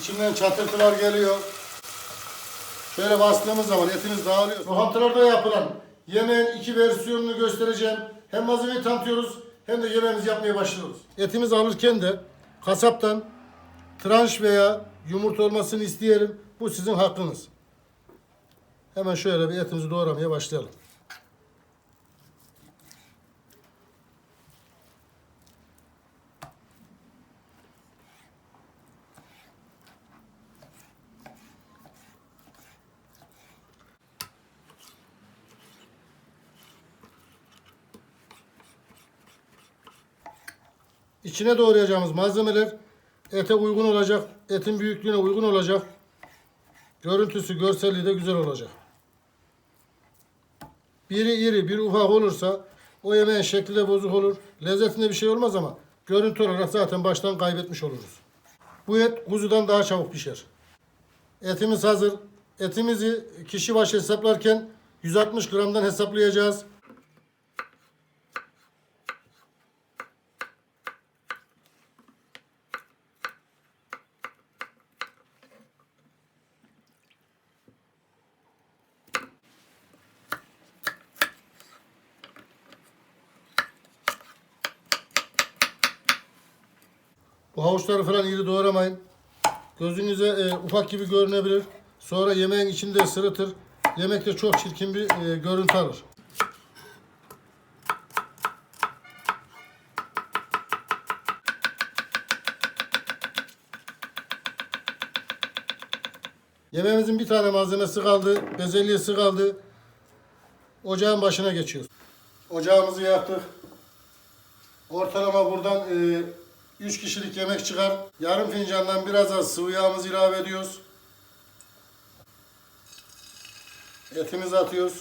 İçinden çatırtılar geliyor. Şöyle bastığımız zaman etimiz dağılıyor. Lokantalarda yapılan yemeğin iki versiyonunu göstereceğim. Hem malzemeyi tanıtıyoruz hem de yemeğimizi yapmaya başlıyoruz. Etimizi alırken de kasaptan tranş veya yumurta olmasını isteyelim. Bu sizin hakkınız. Hemen şöyle bir etimizi doğramaya başlayalım. İçine doğrayacağımız malzemeler ete uygun olacak, etin büyüklüğüne uygun olacak. Görüntüsü, görselliği de güzel olacak. Biri iri, biri ufak olursa o yemeğin şekli de bozuk olur. Lezzetinde bir şey olmaz ama görüntü olarak zaten baştan kaybetmiş oluruz. Bu et kuzudan daha çabuk pişer. Etimiz hazır. Etimizi kişi başı hesaplarken 160 gramdan hesaplayacağız. Bu havuçları falan iri doğramayın. Gözünüze e, ufak gibi görünebilir. Sonra yemeğin içinde sırıtır. Yemekte çok çirkin bir e, görüntü alır. Yemeğimizin bir tane malzemesi kaldı. Bezelyesi kaldı. Ocağın başına geçiyoruz. Ocağımızı yaktık. Ortalama buradan e, 3 kişilik yemek çıkar. Yarım fincandan biraz az sıvı yağımızı ilave ediyoruz. Etimizi atıyoruz.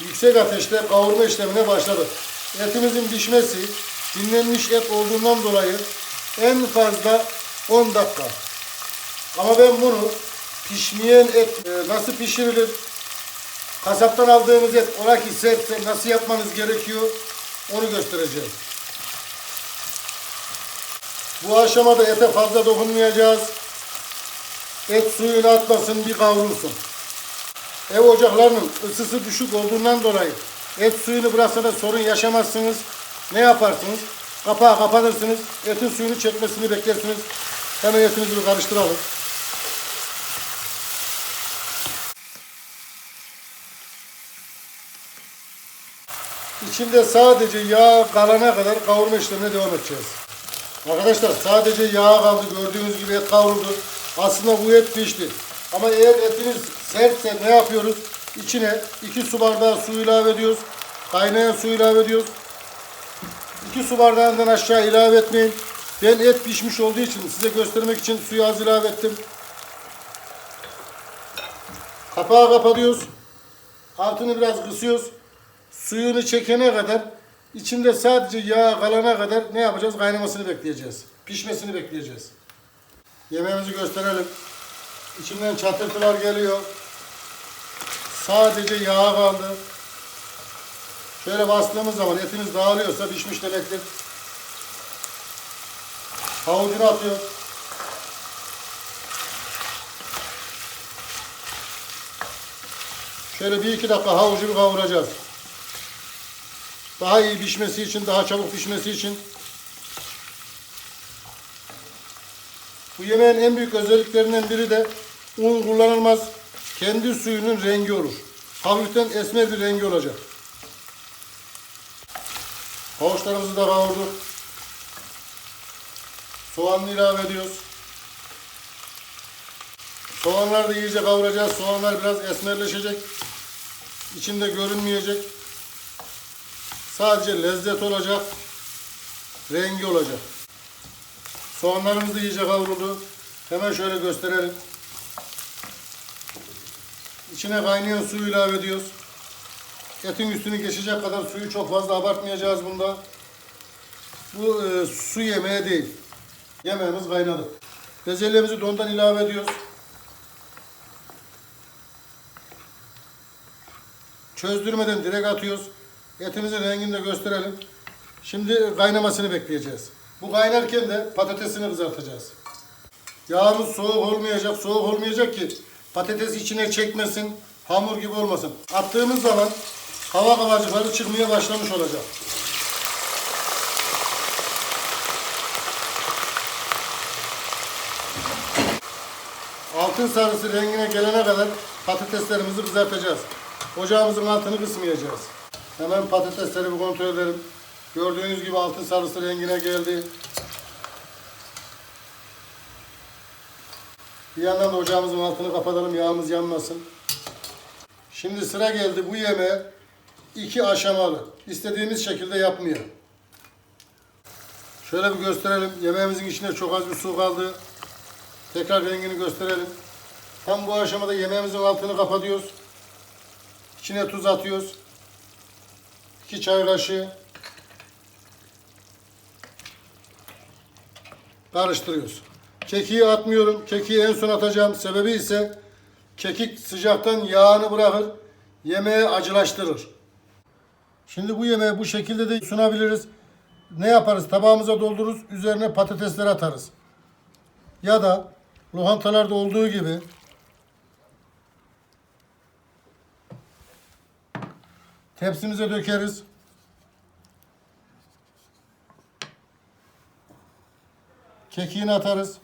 Yüksek ateşte kavurma işlemine başladık. Etimizin pişmesi dinlenmiş et olduğundan dolayı en fazla 10 dakika. Ama ben bunu pişmeyen et e, nasıl pişirilir? Kasaptan aldığımız et ola ki sertse nasıl yapmanız gerekiyor? Onu göstereceğim. Bu aşamada ete fazla dokunmayacağız. Et suyunu atmasın bir kavrulsun. Ev ocaklarının ısısı düşük olduğundan dolayı et suyunu bıraksa da sorun yaşamazsınız. Ne yaparsınız? Kapağı kapatırsınız. Etin suyunu çekmesini beklersiniz. Hemen etimizi karıştıralım. İçinde sadece yağ kalana kadar kavurma işlemine devam edeceğiz. Arkadaşlar sadece yağ kaldı. Gördüğünüz gibi et kavruldu. Aslında bu et pişti. Ama eğer etiniz sertse ne yapıyoruz? İçine 2 su bardağı su ilave ediyoruz. Kaynayan su ilave ediyoruz. 2 su bardağından aşağı ilave etmeyin. Ben et pişmiş olduğu için size göstermek için suyu az ilave ettim. Kapağı kapatıyoruz. Altını biraz kısıyoruz. Suyunu çekene kadar içinde sadece yağ kalana kadar ne yapacağız? Kaynamasını bekleyeceğiz. Pişmesini bekleyeceğiz. Yemeğimizi gösterelim. İçinden çatırtılar geliyor. Sadece yağ kaldı. Şöyle bastığımız zaman etimiz dağılıyorsa pişmiş demektir. Havucunu atıyor. Şöyle bir iki dakika havucu kavuracağız. Daha iyi pişmesi için, daha çabuk pişmesi için. Bu yemeğin en büyük özelliklerinden biri de un kullanılmaz. Kendi suyunun rengi olur. Hafiften esmer bir rengi olacak. Havuçlarımızı da kavurduk. Soğanını ilave ediyoruz. Soğanları da iyice kavuracağız. Soğanlar biraz esmerleşecek. İçinde görünmeyecek. Sadece lezzet olacak. Rengi olacak. Soğanlarımız da iyice kavruldu. Hemen şöyle gösterelim. İçine kaynayan suyu ilave ediyoruz. Etin üstünü geçecek kadar suyu çok fazla abartmayacağız bunda. Bu e, su yemeği değil. Yemeğimiz kaynadı. Bezelyemizi dondan ilave ediyoruz. Çözdürmeden direkt atıyoruz. Etimizin rengini de gösterelim. Şimdi kaynamasını bekleyeceğiz. Bu kaynarken de patatesini kızartacağız. Yağımız soğuk olmayacak, soğuk olmayacak ki patates içine çekmesin, hamur gibi olmasın. Attığımız zaman hava kabarcıkları çıkmaya başlamış olacak. Altın sarısı rengine gelene kadar patateslerimizi kızartacağız. Ocağımızın altını kısmayacağız. Hemen patatesleri bir kontrol edelim. Gördüğünüz gibi altın sarısı rengine geldi. Bir yandan da ocağımızın altını kapatalım yağımız yanmasın. Şimdi sıra geldi bu yemeğe iki aşamalı. İstediğimiz şekilde yapmıyor. Şöyle bir gösterelim. Yemeğimizin içine çok az bir su kaldı. Tekrar rengini gösterelim. Tam bu aşamada yemeğimizin altını kapatıyoruz. İçine tuz atıyoruz. 2 çay kaşığı. Karıştırıyoruz. Kekiği atmıyorum. Kekiği en son atacağım. Sebebi ise kekik sıcaktan yağını bırakır. Yemeği acılaştırır. Şimdi bu yemeği bu şekilde de sunabiliriz. Ne yaparız? Tabağımıza doldururuz. Üzerine patatesler atarız. Ya da lokantalarda olduğu gibi tepsimize dökeriz. Kekiğini atarız.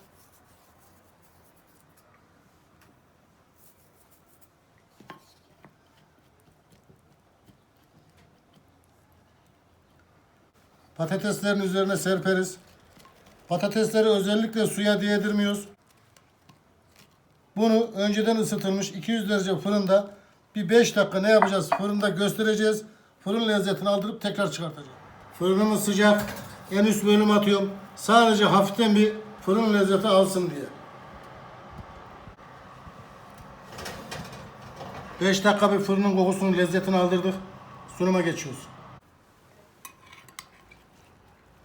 Patateslerin üzerine serperiz. Patatesleri özellikle suya değdirmiyoruz. Bunu önceden ısıtılmış 200 derece fırında bir 5 dakika ne yapacağız? Fırında göstereceğiz. Fırın lezzetini aldırıp tekrar çıkartacağız. Fırınımız sıcak. En üst bölüm atıyorum. Sadece hafiften bir fırın lezzeti alsın diye. 5 dakika bir fırının kokusunu, lezzetini aldırdık. Sunuma geçiyoruz.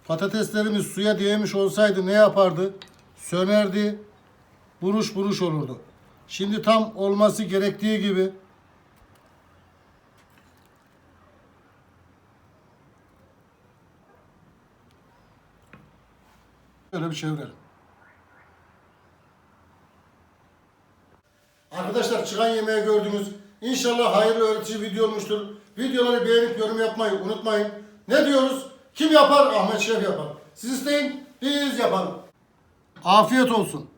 Patateslerimiz suya değmiş olsaydı ne yapardı? Sönerdi, buruş buruş olurdu. Şimdi tam olması gerektiği gibi Şöyle bir çevirelim. Arkadaşlar çıkan yemeği gördünüz. İnşallah hayırlı öğretici video olmuştur. Videoları beğenip yorum yapmayı unutmayın. Ne diyoruz? Kim yapar? Ahmet Şef yapar. Siz isteyin, biz yapalım. Afiyet olsun.